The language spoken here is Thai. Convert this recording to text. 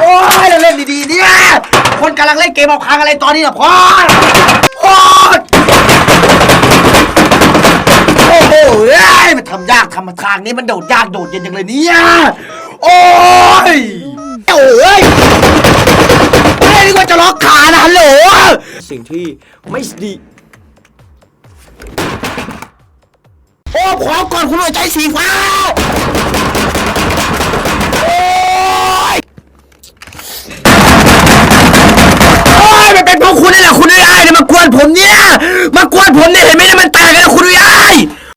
เอ้ยโอ้ยเราเล่นดีๆเนี่ยคนกำลังเล่นเกมเอาค้างอะไรตอนนี้นะพ่อโอ้ยโอ้โหเอ้ยมันทำยากทำทางนี้มันโดดยากโดดเย็นจังเลยเนี่ย โอ้ยโอ้ยไม่ได้นึกว่าจะล็อกขานะฮัลโหลสิ่งที่ไม่ดีโอ้ขอก่อนคุณหัวใจสีฟ้า โอ้ยมันเป็นเพราคุณนี่แหละคุณไม่ได้เนี่ยมากวนผมเนี่ย